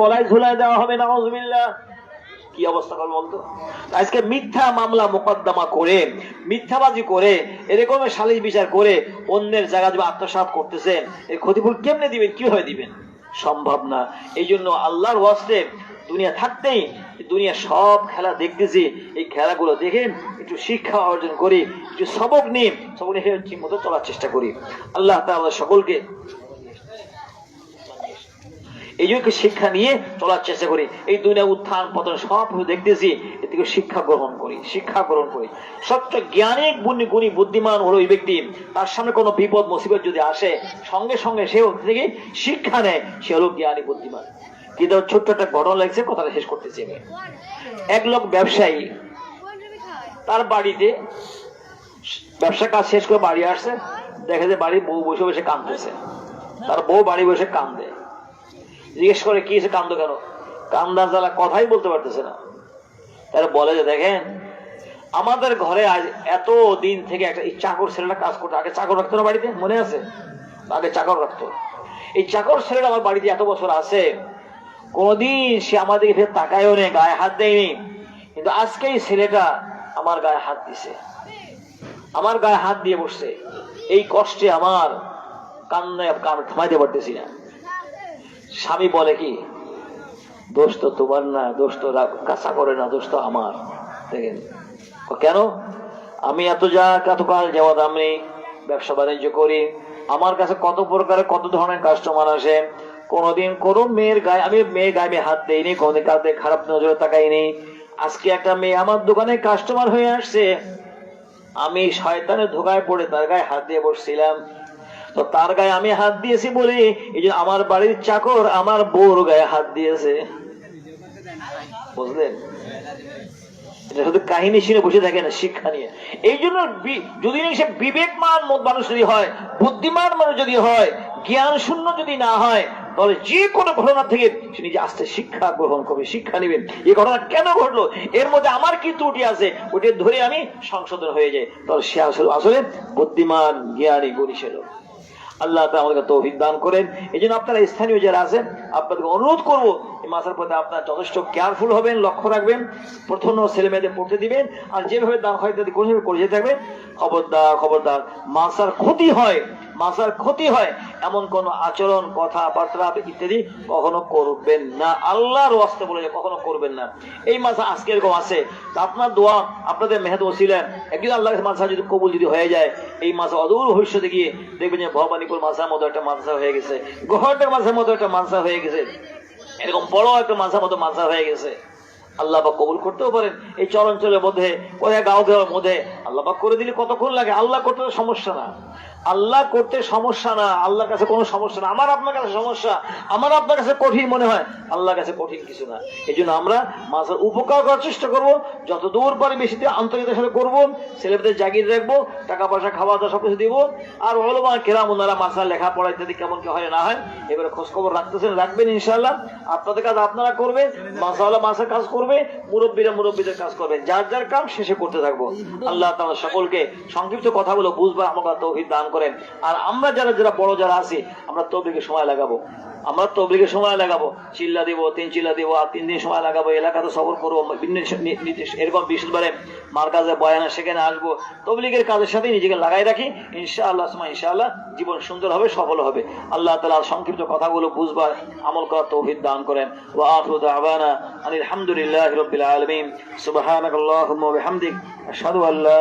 গলায় ঝুলায় দেওয়া হবে নাউজুবিল্লাহ। কি অবস্থা করবে বলতো? আজকে মিথ্যা মামলা মোকদ্দমা করে, মিথ্যাবাজি করে, এরকম সালিশ বিচার করে অন্যের জায়গা যদি আত্মসাৎ করতেছেন এর ক্ষতিপূরণ কেমনে দিবেন, কীভাবে দিবেন? সম্ভব না। এই জন্য আল্লাহর ওয়াস্তে দুনিয়া থাকতেই দুনিয়া সব খেলা দেখতেছি, এই খেলাগুলো দেখে একটু শিক্ষা অর্জন করি, একটু সবক নিয়ে সবক নিয়ে ঠিক মতো চলার চেষ্টা করি। আল্লাহ তা আমাদের সকলকে এই জন্য শিক্ষা নিয়ে চলার চেষ্টা করি। এই দুনিয়া উত্থান পতন সব দেখতেছি এ থেকে শিক্ষা গ্রহণ করি, শিক্ষা গ্রহণ করি। সবচেয়ে জ্ঞানী গুণী গুণী, বুদ্ধিমান হলো ওই ব্যক্তি। তার সামনে কোনো বিপদ, মুসিবত যদি আসে, সঙ্গে সঙ্গে সে থেকে শিক্ষা নেয়। সে হলো জ্ঞানী, বুদ্ধিমান। কিন্তু ছোট্ট একটা ঘটনা লাগছে, কথাটা শেষ করতেছি আমি। এক লোক ব্যবসায়ী, তার বাড়িতে ব্যবসা কাজ শেষ করে বাড়ি আসছে, দেখে যে বাড়ির বউ বসে বসে কাঁদতেছে। তার বউ বাড়ি বসে কান্দে। জিজ্ঞেস করে কি হয়েছে, কান্দো কেন? কান্দার জ্বালা কথাই বলতে পারতেছে না। তারা বলে যে, দেখেন, আমাদের ঘরে আজ এত দিন থেকে একটা এই চাকর ছেলেটা কাজ করতো। আগে চাকর রাখতো না বাড়িতে? মনে আছে? আগে চাকর রাখতো। এই চাকর ছেলেটা আমার বাড়িতে এত বছর আছে, কোনদিন সে আমাদেরকে ফের তাকায়ও নেই, গায়ে হাত দেয়নি। কিন্তু আজকে এই ছেলেটা আমার গায়ে হাত দিছে। আমার গায়ে হাত দিয়ে বসছে। এই কষ্টে আমার কান্নায়, কান থামাইতে পারতেছি না। স্বামী বলে কি, দোষ তো তোমার না, দোষ তো কাঁচা করে না, দোষ তো আমার। দেখেন, কেন? আমি এত যা কতকাল যাওয়াত আমি ব্যবসা বাণিজ্য করি, আমার কাছে কত প্রকারের, কত ধরনের কাস্টমার আসে। কোনোদিন কোনো মেয়ের গায়ে, আমি মেয়ের গায়ে হাত দেইনি, কোনোদিন কাউকে খারাপ নজরে তাকাইনি। আজকে একটা মেয়ে আমার দোকানে কাস্টমার হয়ে আসছে। আমি শয়তানের ধোকায় পড়ে তার গায়ে হাত দিয়ে বসছিলাম। তো তার গায়ে আমি হাত দিয়েছি বলে, এই যে আমার বাড়ির চাকর আমার বউর গায়ে হাত দিয়েছে। বুঝলেন? এটা শুধু কাহিনী শুনে বসে থাকে না শিক্ষা নিয়ে। এই জন্য যদি সে বিবেকমান মানুষ যদি হয়, বুদ্ধিমান মানুষ যদি হয়, জ্ঞান শূন্য যদি না হয়, তাহলে যে কোনো ঘটনা থেকে সে নিজে আস্তে শিক্ষা গ্রহণ করবে, শিক্ষা নেবেন। এই ঘটনা কেন ঘটলো? এর মধ্যে আমার কি ত্রুটি আছে? ওটা ধরে আমি সংশোধন হয়ে যাই। তাহলে সে আসলে আসলে বুদ্ধিমান, জ্ঞানী, গুণী ছিল আল্লাহ আমাদেরকে তৌফিক দান করেন। এই জন্য আপনারা স্থানীয় যারা আছেন আপনাদেরকে অনুরোধ করব মাসের প্রতি আপনারা যথেষ্ট কেয়ারফুল হবেন, লক্ষ্য রাখবেন, প্রথম ছেলে মেয়েদের পড়তে দিবেন, আর যেভাবে দান হয় তাদের করে করে যেতে থাকবেন। খবরদার খবরদার মাসার ক্ষতি হয় মাসার ক্ষতি হয়, এমন কোন আচরণ, কথাবার্তা ইত্যাদি কখনো করবেন না। আল্লাহর ওয়াস্তে বলে কখনো করবেন না। এই মাসা আজকে এরকম আছে আপনার দোয়া, আপনাদের মেহেদ ওসিলেন একদিন আল্লাহ মাসা যদি কবুল যদি হয়ে যায়, এই মাসে অদূর ভবিষ্যতে গিয়ে দেখবেন যে ভবানীপুর মাসার মতো একটা মাদ্রাসা হয়ে গেছে গোহরটের মাসের মতো একটা মাদ্রাসা হয়ে গেছে। এরকম বড় একটা মাঝা মতো মাঝা হয়ে গেছে। আল্লাহ বা কবুল করতেও পারেন। এই চরঞ্চলের মধ্যে, কোথায় গাও গাঁওয়ের মধ্যে আল্লাহবাক করে দিলে কতক্ষণ লাগে? আল্লাহ করতে সমস্যা না। আল্লাহ করতে সমস্যা না, আল্লাহর কাছে কোনো সমস্যা না। আমার আপনার কাছে সমস্যা, আমার আপনার কাছে কঠিন মনে হয়। আল্লাহর কাছে কঠিন কিছু না। এই জন্য আমরা মাছের উপকার করার চেষ্টা করব। যত দূর পারি বেশি দিয়ে আন্তরিকতার সাথে করব। ছেলেদের জাগিয়ে রাখব, টাকা পয়সা খাওয়া দাওয়া সবকিছু দিব। আর ওলমা কেরাম, ওনারা মাসার লেখাপড়া ইত্যাদি কেমন কি হয় না হয়, এবারে খোঁজ খবর রাখতেছেন, রাখবেন ইনশাল্লাহ আপনাদের কাজ আপনারা করবে মাসাওয়ালা মাসের কাজ করবে, মুরব্বীরা মুরব্বীদের কাজ করবে। যার যার কাম শেষে করতে থাকব। আল্লাহ তাআলা সকলকে সংক্ষিপ্ত কথাগুলো বুঝবার আমাকে তৌফিক দান করেন। আর আমরা যারা যারা বড় যারা আছি, আমরা তৌফিকে সময় লাগাবো। আমরা তবলিগে সময় লাগাবো। চিল্লা দিব, তিন চিল্লা দিব, আর তিন দিন সময় লাগাবো। এলাকাতে সফর করব এরকম বৃহস্পতিবারে মার কাজে বয়ানা সেখানে আসব। তবলিগের কাজের সাথে নিজেকে লাগাই রাখি। ইনশাআল্লাহ সময় ইনশাআল্লাহ, জীবন সুন্দর হবে, সফল হবে। আল্লাহ তালা সংক্ষিপ্ত কথাগুলো বুঝবার, আমল করার তৌফিক দান করেন। ওয়া আখিরু দাওয়ানা আনিল হামদুলিল্লাহি রাব্বিল আলামিন। সুবহানাকাল্লাহুম্মা ওয়া বিহামদিক। আশহাদু আল্লা